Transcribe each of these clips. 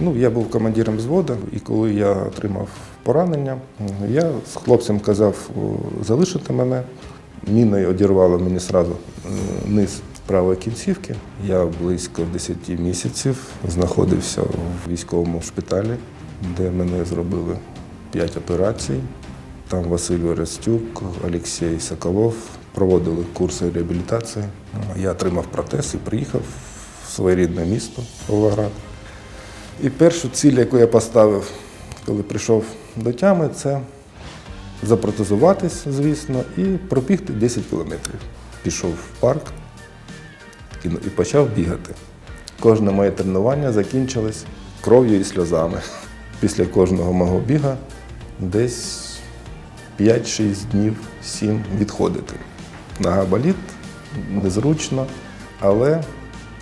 Ну, я був командиром взводу, і коли я отримав поранення, я з хлопцем казав залишити мене. Міною одірвало мені сразу е, низ правої кінцівки. Я близько 10 місяців знаходився в військовому шпиталі, де мене зробили 5 операцій. Там Василь Орестюк, Олексій Соколов проводили курси реабілітації. Я отримав протез і приїхав в своє рідне місто Павлоград. І першу ціль, яку я поставив, коли прийшов до тями, це запротезуватись, звісно, і пробігти 10 кілометрів. Пішов в парк і і почав бігати. Кожне моє тренування закінчилось кров'ю і сльозами. Після кожного мого біга десь 5-6 днів, 7 відходити. Нога болить, незручно, але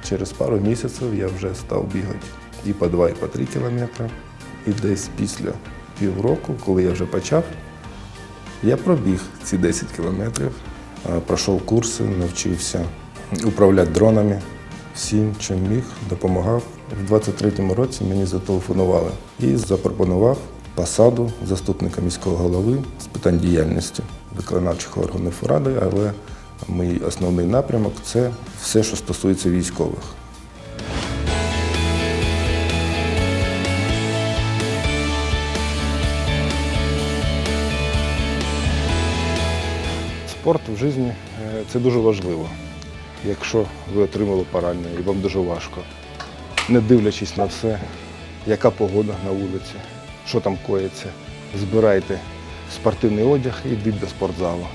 через пару місяців я вже став бігати і по 2, і по 3 кілометри. І десь після півроку, коли я вже почав, я пробіг ці 10 кілометрів, пройшов курси, навчився управляти дронами. Всім, чим міг, допомагав. У 23-му році мені зателефонували і запропонував посаду заступника міського голови з питань діяльності виконавчих органів ради, але мій основний напрямок це все, що стосується військових. Спорт в житті е, це дуже важливо. Якщо ви отримали поранення і вам дуже важко, не дивлячись на все, яка погода на вулиці, що там коїться, збирайте спортивний одяг і йдіть до спортзалу.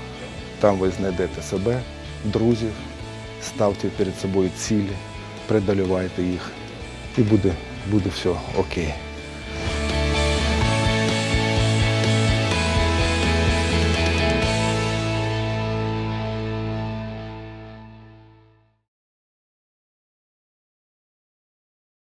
Там ви знайдете себе, друзів, ставте перед собою цілі, преодолювайте їх, і буде, буде все окей.